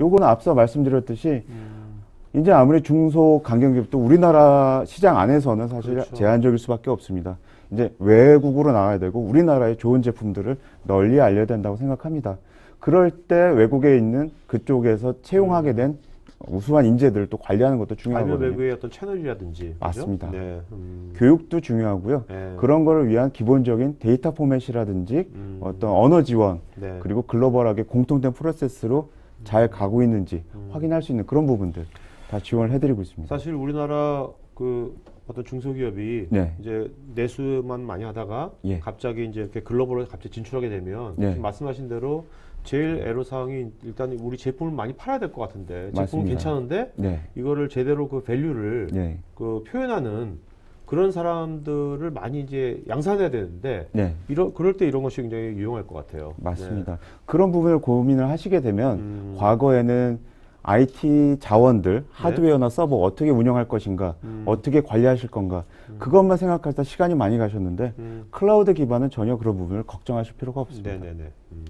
요거는 앞서 말씀드렸듯이 음, 이제 아무리 중소 강경기업도 우리나라 시장 안에서는 사실 그렇죠. 제한적일 수밖에 없습니다. 이제 외국으로 나가야 되고 우리나라의 좋은 제품들을 널리 알려야 된다고 생각합니다. 그럴 때 외국에 있는 그쪽에서 채용하게 된 우수한 인재들을 또 관리하는 것도 아니면 중요하거든요. 외국의 어떤 채널이라든지? 맞습니다. 네. 음, 교육도 중요하고요. 네. 그런 거를 위한 기본적인 데이터 포맷이라든지 음, 어떤 언어 지원 네. 그리고 글로벌하게 공통된 프로세스로 잘 가고 있는지 음. 확인할 수 있는 그런 부분들 다 지원을 해드리고 있습니다. 사실 우리나라 그 어떤 중소기업이 네. 이제 내수만 많이 하다가 예. 갑자기 이제 이렇게 글로벌로 갑자기 진출하게 되면 네. 지금 말씀하신 대로 제일 애로 사항이 일단 우리 제품을 많이 팔아야 될 것 같은데 제품은 맞습니다. 괜찮은데 네, 이거를 제대로 그 밸류를 네, 그 표현하는 그런 사람들을 많이 이제 양산해야 되는데 네, 이런 그럴 때 이런 것이 굉장히 유용할 것 같아요. 맞습니다. 그런 부분을 고민을 하시게 되면 네. 음. 과거에는 IT 자원들, 하드웨어나 서버 어떻게 운영할 것인가, 네. 음. 어떻게 관리하실 건가, 그것만 생각하다 시간이 많이 가셨는데 음. 클라우드 기반은 전혀 그런 부분을 걱정하실 필요가 없습니다. 네네네. 음.